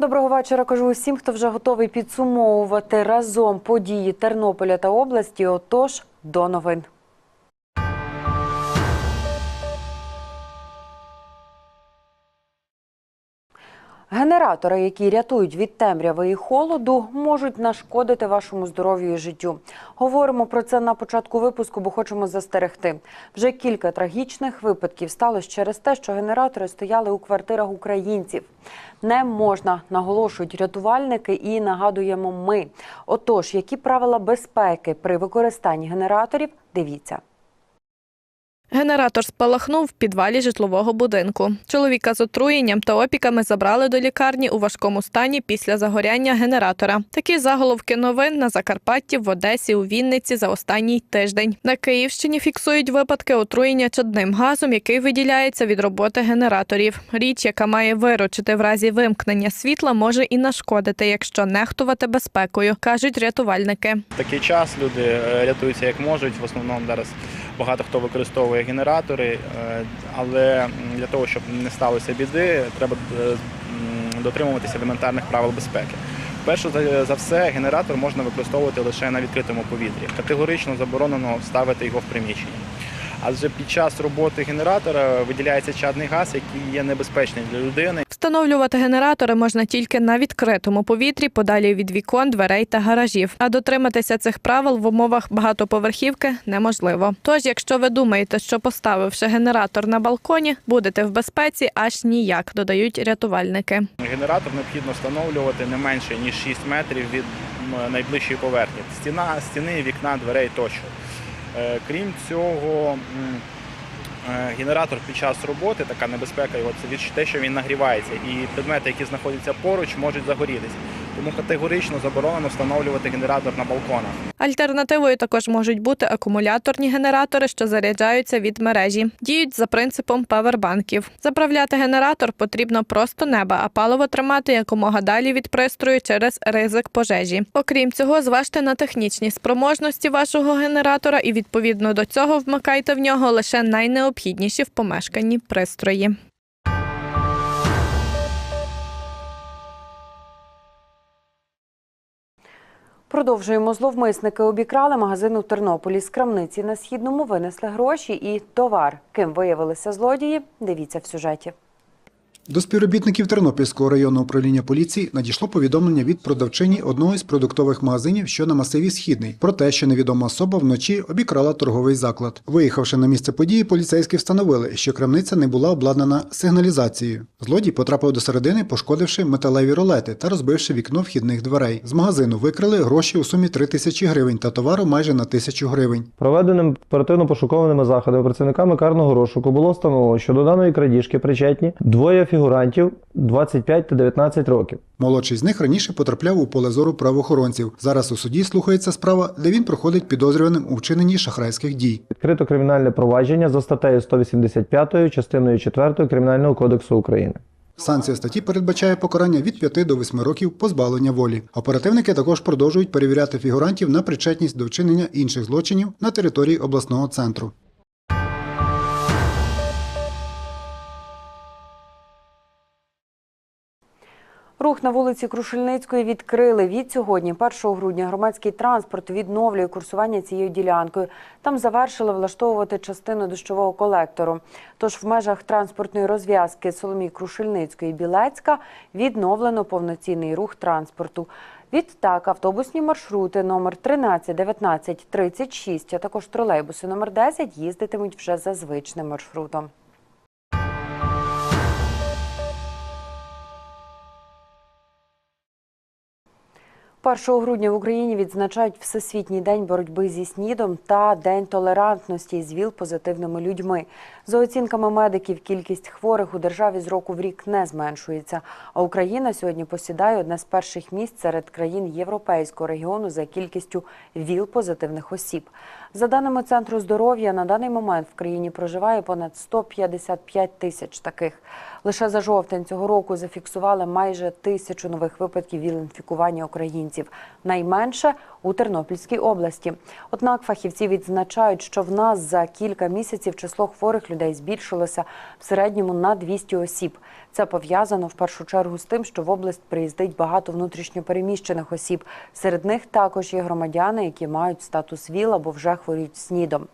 Доброго вечора. Кажу усім, хто вже готовий підсумовувати разом події Тернополя та області. Отож, до новин. Генератори, які рятують від темряви і холоду, можуть нашкодити вашому здоров'ю і життю. Говоримо про це на початку випуску, бо хочемо застерегти. Вже кілька трагічних випадків сталося через те, що генератори стояли у квартирах українців. Не можна, наголошують рятувальники і нагадуємо ми. Отож, які правила безпеки при використанні генераторів, дивіться. Генератор спалахнув в підвалі житлового будинку. Чоловіка з отруєнням та опіками забрали до лікарні у важкому стані після загоряння генератора. Такі заголовки новин на Закарпатті, в Одесі, у Вінниці за останній тиждень. На Київщині фіксують випадки отруєння чадним газом, який виділяється від роботи генераторів. Річ, яка має виручити в разі вимкнення світла, може і нашкодити, якщо нехтувати безпекою, кажуть рятувальники. такий час люди е, рятуються як можуть. В основному зараз багато хто використовує генератори, е, але для того, щоб не сталося біди, треба е, дотримуватися елементарних правил безпеки. Перше за- все, генератор можна використовувати лише на відкритому повітрі. Категорично заборонено ставити його в приміщенні. Адже під час роботи генератора виділяється чадний газ, який є небезпечний для людини. Встановлювати генератори можна тільки на відкритому повітрі, подалі від вікон, дверей та гаражів. А дотриматися цих правил в умовах багатоповерхівки неможливо. Тож, якщо ви думаєте, що поставивши генератор на балконі, будете в безпеці, аж ніяк, додають рятувальники. Генератор необхідно встановлювати не менше ніж 6 метрів від найближчої поверхні. Стіна, стіни, вікна, дверей тощо. Е, Крім цього, е, генератор під час роботи, така небезпека його, це те, що він нагрівається, і предмети, які знаходяться поруч, можуть загорітися. Тому категорично заборонено встановлювати генератор на балконах. Альтернативою також можуть бути акумуляторні генератори, що заряджаються від мережі. Діють за принципом павербанків. Заправляти генератор потрібно просто неба, а паливо тримати якомога далі від пристрою через ризик пожежі. Окрім цього, зважте на технічні спроможності вашого генератора і відповідно до цього вмикайте в нього лише найнеобхідніші в помешканні пристрої. Продовжуємо. Зловмисники обікрали магазин у Тернополі. З крамниці на східному винесли гроші і товар. Ким виявилися злодії? Дивіться в сюжеті. До співробітників Тернопільського районного управління поліції надійшло повідомлення від продавчині одного із продуктових магазинів, що на масиві Східний, про те, що невідома особа вночі обікрала торговий заклад. Виїхавши на місце події, поліцейські встановили, що крамниця не була обладнана сигналізацією. Злодій потрапив до середини, пошкодивши металеві ролети та розбивши вікно вхідних дверей. З магазину викрили гроші у сумі 3 тисячі гривень та товару майже на тисячу гривень. Проведеним оперативно-пошуковими заходами працівниками карного розшуку було встановлено, що до даної крадіжки причетні двоє фігурантів 25 та 19 років. Молодший з них раніше потрапляв у поле зору правоохоронців. Зараз у суді слухається справа, де він проходить підозрюваним у вчиненні шахрайських дій. Відкрито кримінальне провадження за статтею 185 частиною 4 Кримінального кодексу України. Санкція статті передбачає покарання від 5 до 8 років позбавлення волі. Оперативники також продовжують перевіряти фігурантів на причетність до вчинення інших злочинів на території обласного центру. Рух на вулиці Крушельницької відкрили. Від сьогодні, 1 грудня, громадський транспорт відновлює курсування цією ділянкою. Там завершили влаштовувати частину дощового колектору. Тож в межах транспортної розв'язки Соломій Крушельницької Білецька відновлено повноцінний рух транспорту. Відтак автобусні маршрути номер 13, 19, 36, а також тролейбуси номер 10 їздитимуть вже за звичним маршрутом. 1 грудня в Україні відзначають Всесвітній день боротьби зі снідом та День толерантності з ВІЛ-позитивними людьми. За оцінками медиків, кількість хворих у державі з року в рік не зменшується. А Україна сьогодні посідає одне з перших місць серед країн європейського регіону за кількістю ВІЛ-позитивних осіб. За даними Центру здоров'я, на даний момент в країні проживає понад 155 тисяч таких. Лише за жовтень цього року зафіксували майже тисячу нових випадків віл-інфікування українців. Найменше у Тернопільській області. Однак фахівці відзначають, що в нас за кілька місяців число хворих людей збільшилося в середньому на 200 осіб. Це пов'язано в першу чергу з тим, що в область приїздить багато внутрішньопереміщених осіб. Серед них також є громадяни, які мають статус ВІЛ або вже хворіють СНІДом.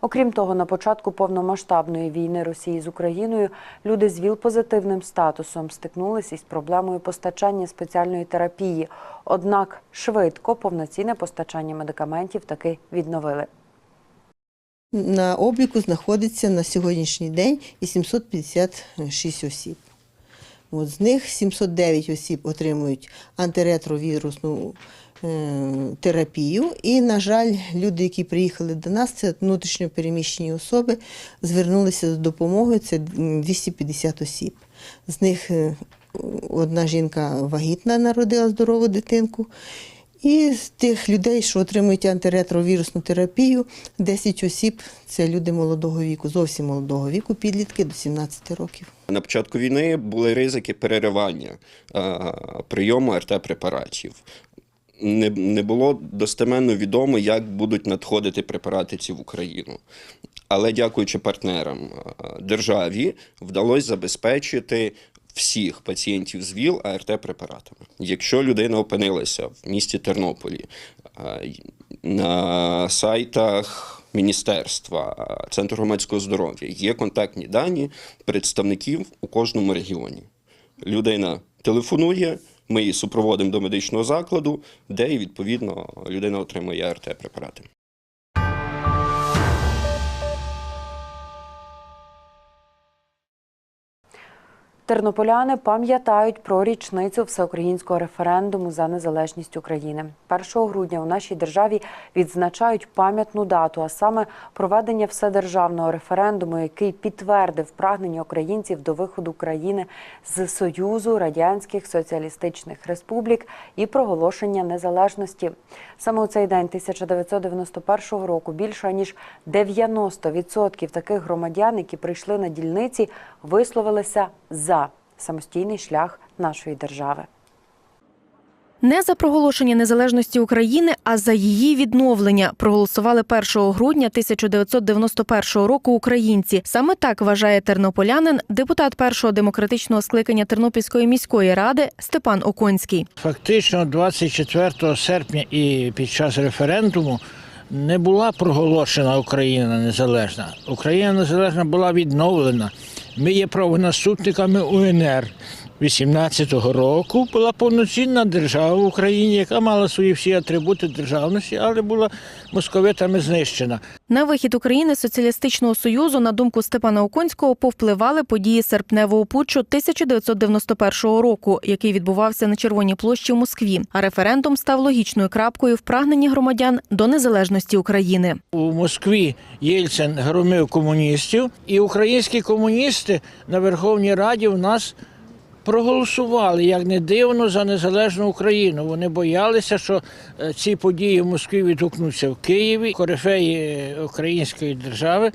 Окрім того, на початку повномасштабної війни Росії з Україною люди з ВІЛ-позитивним статусом стикнулися із проблемою постачання спеціальної терапії. Однак швидко повноцінне постачання медикаментів таки відновили. На обліку знаходиться на сьогоднішній день і 756 осіб. От з них 709 осіб отримують антиретровірусну терапію. І, на жаль, люди, які приїхали до нас, це внутрішньо переміщені особи, звернулися за допомогою. Це 250 осіб. З них е, одна жінка вагітна народила здорову дитинку. І з тих людей, що отримують антиретровірусну терапію, 10 осіб це люди молодого віку, зовсім молодого віку, підлітки до 17 років. На початку війни були ризики переривання е, прийому РТ-препаратів. Не, не було достеменно відомо, як будуть надходити препарати ці в Україну. Але дякуючи партнерам е, державі, вдалося забезпечити всіх пацієнтів з ВІЛ АРТ-препаратами. Якщо людина опинилася в місті Тернополі е, на сайтах міністерства, е, Центру громадського здоров'я є контактні дані представників у кожному регіоні. Людина телефонує, ми її супроводимо до медичного закладу, де і відповідно людина отримує АРТ-препарати. Тернополяни пам'ятають про річницю всеукраїнського референдуму за незалежність України. 1 грудня у нашій державі відзначають пам'ятну дату, а саме проведення вседержавного референдуму, який підтвердив прагнення українців до виходу країни з Союзу Радянських Соціалістичних Республік і проголошення незалежності. Саме у цей день 1991 року більше ніж 90% таких громадян, які прийшли на дільниці, висловилися за самостійний шлях нашої держави. Не за проголошення незалежності України, а за її відновлення проголосували 1 грудня 1991 року українці. Саме так вважає тернополянин, депутат першого демократичного скликання Тернопільської міської ради Степан Оконський. Фактично, 24 серпня і під час референдуму не була проголошена Україна незалежна. Україна незалежна була відновлена. Ми є правонаступниками УНР. 18-го року була повноцінна держава в Україні, яка мала свої всі атрибути державності, але була московитами знищена. На вихід України соціалістичного союзу, на думку Степана Оконського, повпливали події серпневого путчу 1991 року, який відбувався на Червоній площі в Москві. А референдум став логічною крапкою в прагненні громадян до незалежності України. У Москві Єльцин громив комуністів, і українські комуністи на Верховній Раді в нас проголосували, як не дивно, за незалежну Україну. Вони боялися, що е, ці події в Москві відгукнуться в Києві. Корифеї української держави,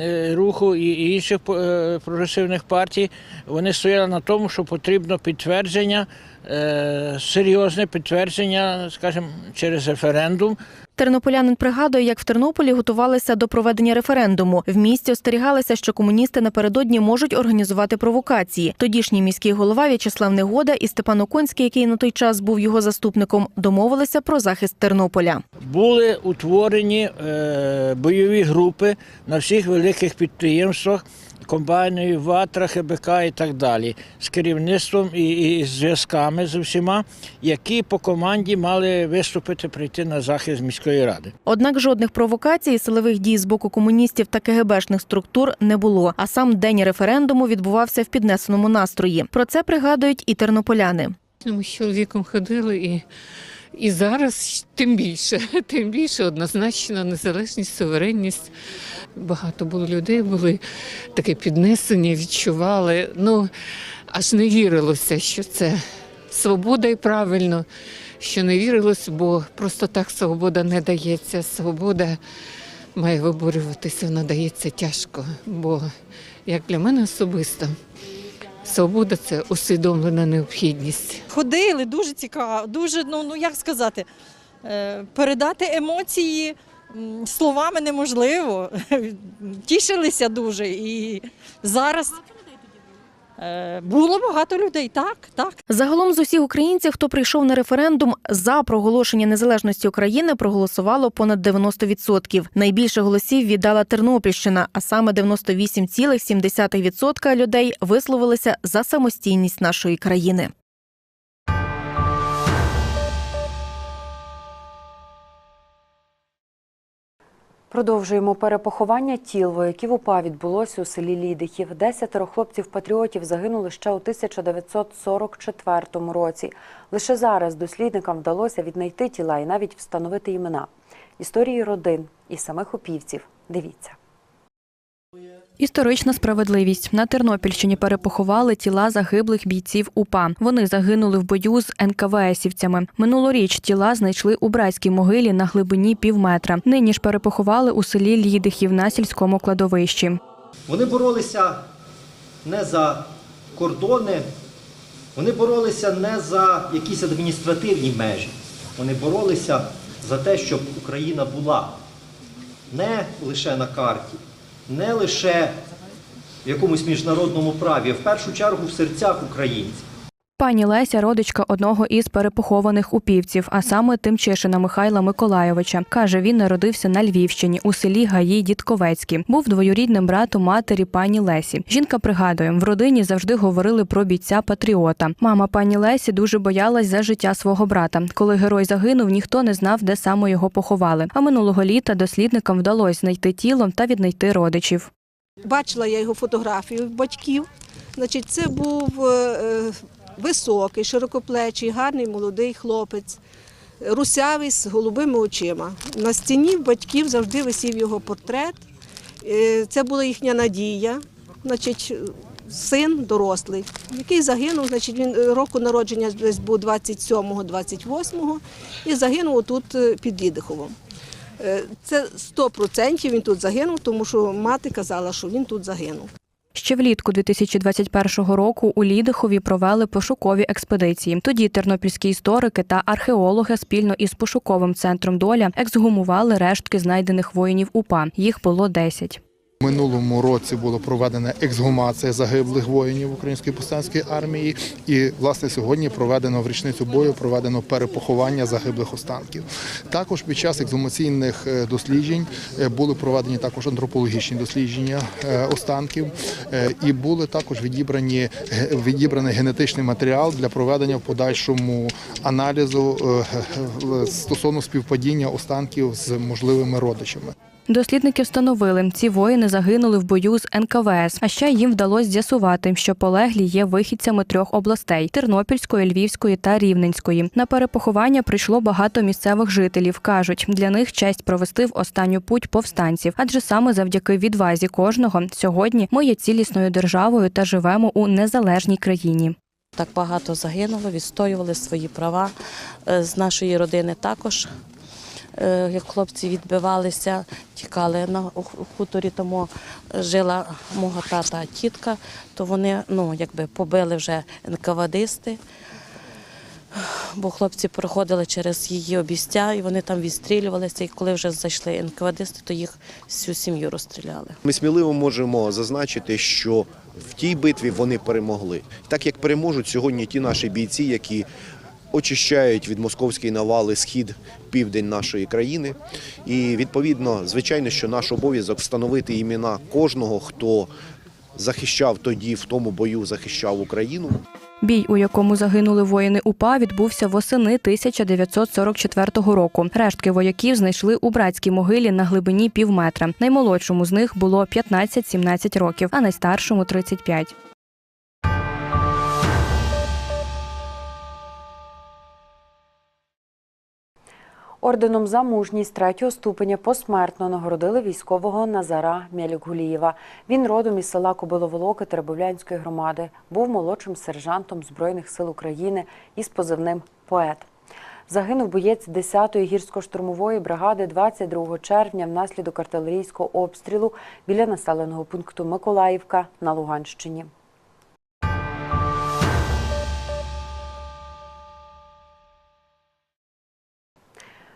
е, руху і інших е, прогресивних партій. Вони стояли на тому, що потрібно підтвердження, е, серйозне підтвердження, скажімо, через референдум Тернополянин пригадує, як в Тернополі готувалися до проведення референдуму. В місті остерігалися, що комуністи напередодні можуть організувати провокації. Тодішній міський голова В'ячеслав Негода і Степан Оконський, який на той час був його заступником, домовилися про захист Тернополя. були утворені е, бойові групи на всіх великих підприємствах, комбайнів, ватра, ХБК і так далі, з керівництвом і, і з зв'язками з усіма, які по команді мали виступити, прийти на захист міської ради. Однак жодних провокацій і силових дій з боку комуністів та КГБшних структур не було. А сам день референдуму відбувався в піднесеному настрої. Про це пригадують і тернополяни. Ми з чоловіком ходили і, і зараз тим більше, тим більше однозначно незалежність, суверенність. Багато було людей, були таке піднесення, відчували. Ну аж не вірилося, що це свобода і правильно, що не вірилось, бо просто так свобода не дається. Свобода має виборюватися, вона дається тяжко. Бо як для мене особисто, свобода це усвідомлена необхідність. Ходили дуже цікаво, дуже, ну, ну як сказати, е, передати емоції словами неможливо. Тішилися дуже. І зараз було багато людей, так, так. Загалом з усіх українців, хто прийшов на референдум за проголошення незалежності України, проголосувало понад 90%. Найбільше голосів віддала Тернопільщина, а саме 98,7% людей висловилися за самостійність нашої країни. Продовжуємо перепоховання тіл вояків УПА відбулося у селі Лідихів. Десятеро хлопців-патріотів загинули ще у 1944 році. Лише зараз дослідникам вдалося віднайти тіла і навіть встановити імена. Історії родин і самих упівців. Дивіться. Історична справедливість на Тернопільщині перепоховали тіла загиблих бійців УПА. Вони загинули в бою з НКВСівцями. Минулоріч тіла знайшли у братській могилі на глибині півметра. Нині ж перепоховали у селі Лідихів на сільському кладовищі. Вони боролися не за кордони, вони боролися не за якісь адміністративні межі. Вони боролися за те, щоб Україна була не лише на карті, не лише в якомусь міжнародному праві, а в першу чергу в серцях українців. Пані Леся родичка одного із перепохованих упівців, а саме Тимчишина Михайла Миколайовича. Каже, він народився на Львівщині у селі Гаї Дідковецькі. Був двоюрідним братом матері пані Лесі. Жінка пригадує, в родині завжди говорили про бійця патріота. Мама пані Лесі дуже боялась за життя свого брата. Коли герой загинув, ніхто не знав, де саме його поховали. А минулого літа дослідникам вдалося знайти тіло та віднайти родичів. Бачила я його фотографію батьків. Значить, це був е, високий, широкоплечий, гарний молодий хлопець, русявий з голубими очима. На стіні батьків завжди висів його портрет. Е, Це була їхня надія. Значить, син дорослий, який загинув, значить, він е, року народження десь був 27-28 і загинув тут е, під Лідиховом. Е, Це 100% він тут загинув, тому що мати казала, що він тут загинув. Ще влітку 2021 року у Лідихові провели пошукові експедиції. Тоді тернопільські історики та археологи спільно із пошуковим центром доля ексгумували рештки знайдених воїнів УПА. Їх було 10. Минулому році була проведена ексгумація загиблих воїнів Української повстанської армії, і власне сьогодні проведено в річницю бою проведено перепоховання загиблих останків. Також під час ексгумаційних е, досліджень е, були проведені також антропологічні дослідження е, останків, і були також відібрані відібраний генетичний матеріал для проведення в подальшому аналізу стосовно співпадіння останків з можливими родичами. Дослідники встановили, ці воїни загинули в бою з НКВС. А ще їм вдалося з'ясувати, що полеглі є вихідцями трьох областей: Тернопільської, Львівської та Рівненської. На перепоховання прийшло багато місцевих жителів. кажуть, для них честь провести в останню путь повстанців, адже саме завдяки відвазі кожного сьогодні ми є цілісною державою та живемо у незалежній країні. Так багато загинуло, відстоювали свої права. Е, З нашої родини також, як хлопці відбивалися, тікали на хуторі, тому жила мого тата тітка, то вони ну, якби побили вже НКВДисти. Бо хлопці проходили через її обістя, і вони там відстрілювалися. І коли вже зайшли НКВДисти, то їх всю сім'ю розстріляли. Ми сміливо можемо зазначити, що в тій битві вони перемогли. Так як переможуть сьогодні ті наші бійці, які очищають від московської навали схід, південь нашої країни. І відповідно, звичайно, що наш обов'язок встановити імена кожного, хто захищав тоді в тому бою, захищав Україну. Бій, у якому загинули воїни УПА, відбувся восени 1944 року. Рештки вояків знайшли у братській могилі на глибині півметра. Наймолодшому з них було 15-17 років, а найстаршому 35. Орденом за мужність третього ступеня посмертно нагородили військового Назара Мялюкгулієва. Він родом із села Кобиловолоки Теребовлянської громади. Був молодшим сержантом Збройних сил України із позивним Поет. Загинув боєць 10-ї гірсько-штурмової бригади 22 червня внаслідок артилерійського обстрілу біля населеного пункту Миколаївка на Луганщині.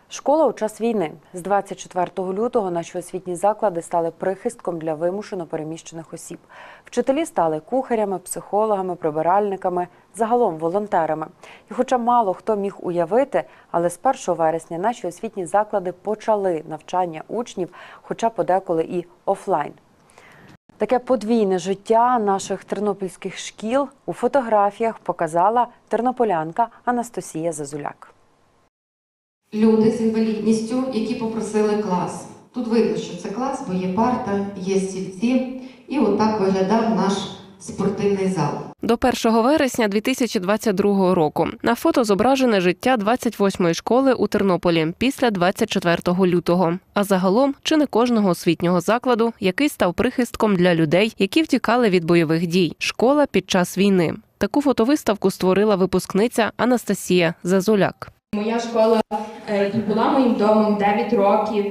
Школа у час війни з 24 лютого наші освітні заклади стали прихистком для вимушено переміщених осіб. Вчителі стали кухарями, психологами, прибиральниками, загалом волонтерами. І, хоча мало хто міг уявити, але з 1 вересня наші освітні заклади почали навчання учнів, хоча подеколи і офлайн. Таке подвійне життя наших тернопільських шкіл у фотографіях показала тернополянка Анастасія Зазуляк. Люди з інвалідністю, які попросили клас. Тут видно, що це клас, бо є парта, є стільці, і отак виглядав наш спортивний зал. До 1 вересня 2022 року на фото зображене життя 28-ї школи у Тернополі після 24 лютого. А загалом чи не кожного освітнього закладу, який став прихистком для людей, які втікали від бойових дій. Школа під час війни. Таку фотовиставку створила випускниця Анастасія Зазуляк. Моя школа е, була моїм домом 9 років.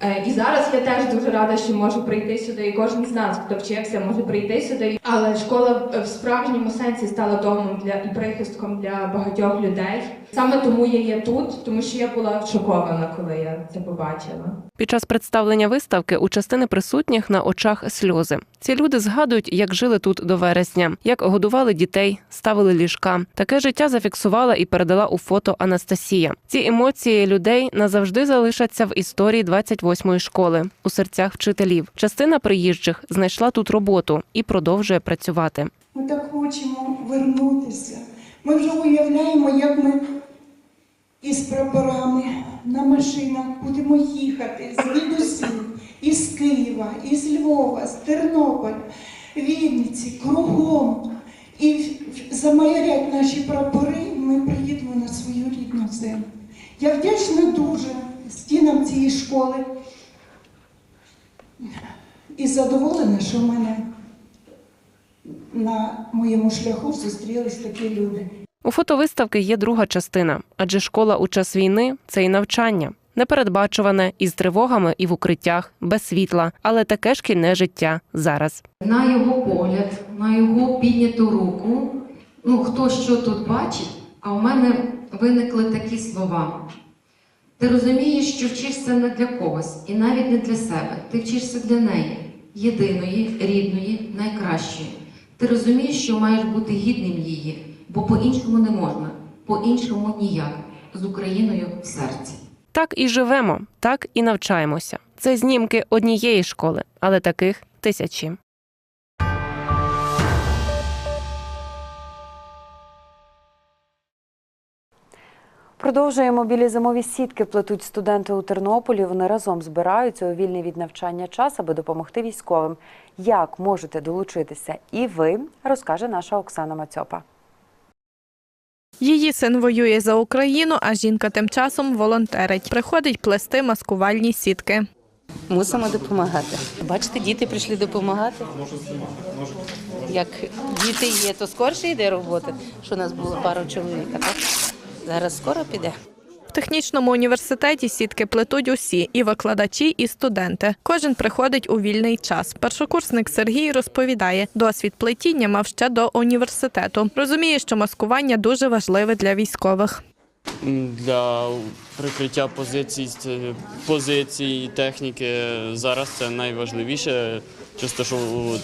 Е, І зараз я теж дуже рада, що можу прийти сюди. І кожен з нас, хто вчився, може прийти сюди. Але школа в справжньому сенсі стала домом для і прихистком для багатьох людей. Саме тому я є тут, тому що я була шокована, коли я це побачила. Під час представлення виставки у частини присутніх на очах сльози. Ці люди згадують, як жили тут до вересня, як годували дітей, ставили ліжка. Таке життя зафіксувала і передала у фото Анастасія. Ці емоції людей назавжди залишаться в історії 28-ї школи у серцях вчителів. Частина приїжджих знайшла тут роботу і продовжує працювати. Ми так хочемо вернутися. Ми вже уявляємо, як ми із прапорами на машинах будемо їхати звідусіль, із Києва, із Львова, з Тернополя, Вінниці, кругом. І в- наші прапори, ми приїдемо на свою рідну землю. Я вдячна дуже стінам цієї школи і задоволена, що в мене на моєму шляху зустрілись такі люди. У фотовиставки є друга частина, адже школа у час війни це і навчання. Непередбачуване із тривогами і в укриттях, без світла, але таке шкільне життя зараз. На його погляд, на його підняту руку, ну хто що тут бачить, а у мене виникли такі слова. Ти розумієш, що вчишся не для когось і навіть не для себе. Ти вчишся для неї, єдиної, рідної, найкращої. Ти розумієш, що маєш бути гідним її, бо по-іншому не можна, по-іншому ніяк, з Україною в серці. Так і живемо, так і навчаємося. Це знімки однієї школи, але таких тисячі. Продовжуємо білі зимові сітки плетуть студенти у Тернополі. Вони разом збираються у вільний від навчання час, аби допомогти військовим. Як можете долучитися і ви, розкаже наша Оксана Мацьопа. Її син воює за Україну, а жінка тим часом волонтерить. Приходить плести маскувальні сітки. Мусимо допомагати. Бачите, діти прийшли допомагати. Як діти є, то скорше йде робота, що у нас було пару чоловік. А так зараз скоро піде. Технічному університеті сітки плетуть усі і викладачі, і студенти. Кожен приходить у вільний час. Першокурсник Сергій розповідає, досвід плетіння мав ще до університету. Розуміє, що маскування дуже важливе для військових. Для прикриття позицій, це- позицій, техніки зараз це найважливіше. Через те, що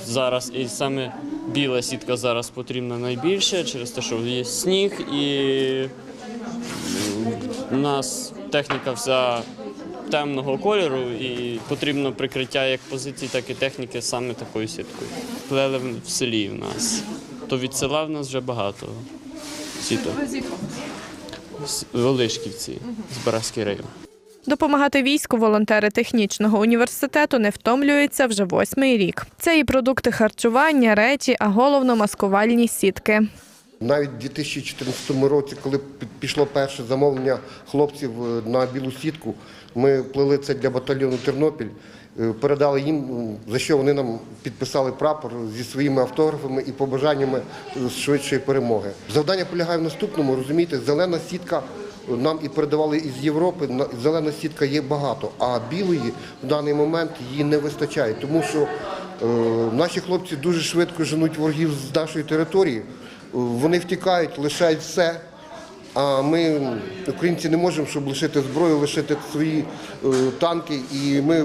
зараз і саме біла сітка зараз потрібна найбільше, через те, що є сніг і у нас техніка вся темного кольору і потрібно прикриття як позицій, так і техніки саме такою сіткою. Плели в селі в нас. То від села в нас вже багато сіток. З Олишківці, Збаразький район. Допомагати війську волонтери технічного університету не втомлюються вже восьмий рік. Це і продукти харчування, речі, а головно маскувальні сітки. Навіть у 2014 році, коли пішло перше замовлення хлопців е, на білу сітку, ми плели це для батальйону Тернопіль, е, передали їм, за що вони нам підписали прапор зі своїми автографами і побажаннями е, швидшої перемоги. Завдання полягає в наступному, розумієте, зелена сітка нам і передавали із Європи. На- Зелена сітка є багато, а білої в даний момент її не вистачає, тому що е, наші хлопці дуже швидко женуть ворогів з нашої території. Вони втікають, лишають все. А ми, українці, не можемо, щоб лишити зброю, лишити свої е, танки, і ми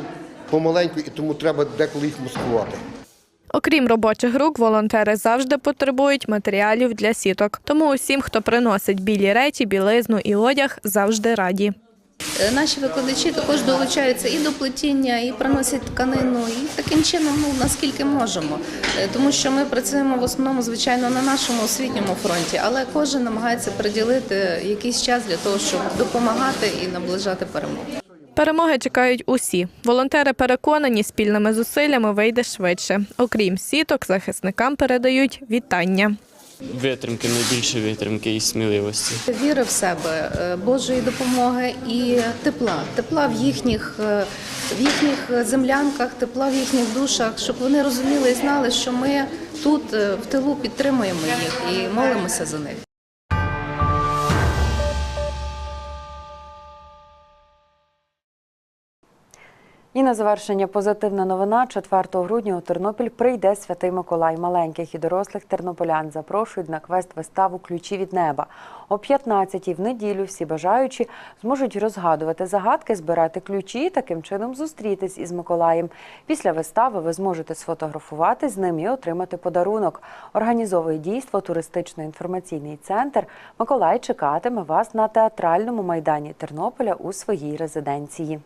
помаленьку, і тому треба деколи їх маскувати. Окрім робочих рук, волонтери завжди потребують матеріалів для сіток. Тому усім, хто приносить білі речі, білизну і одяг, завжди раді. Е, Наші викладачі також долучаються і до плетіння, і приносять тканину, і таким чином, ну наскільки можемо. Е, Тому що ми працюємо в основному, звичайно, на нашому освітньому фронті, але кожен намагається приділити якийсь час для того, щоб допомагати і наближати перемогу. Перемоги чекають усі. Волонтери переконані, спільними зусиллями вийде швидше. Окрім сіток, захисникам передають вітання. Витримки, найбільше витримки і сміливості. Віри в себе, е, Божої допомоги і тепла, тепла в їхніх, е, в їхніх землянках, тепла в їхніх душах, щоб вони розуміли і знали, що ми тут е, в тилу підтримуємо їх і молимося за них. На завершення позитивна новина. 4 грудня у Тернопіль прийде Святий Миколай. Маленьких і дорослих тернополян запрошують на квест-виставу Ключі від неба. О 15-й в неділю всі бажаючі зможуть розгадувати загадки, збирати ключі і таким чином зустрітись із Миколаєм. Після вистави ви зможете сфотографувати з ним і отримати подарунок. Організовує дійство туристично-інформаційний центр. Миколай чекатиме вас на театральному майдані Тернополя у своїй резиденції.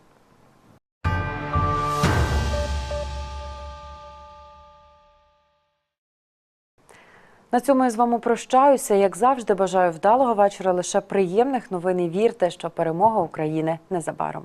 На цьому я з вами прощаюся. Як завжди, бажаю вдалого вечора, лише приємних новин і вірте, що перемога України незабаром.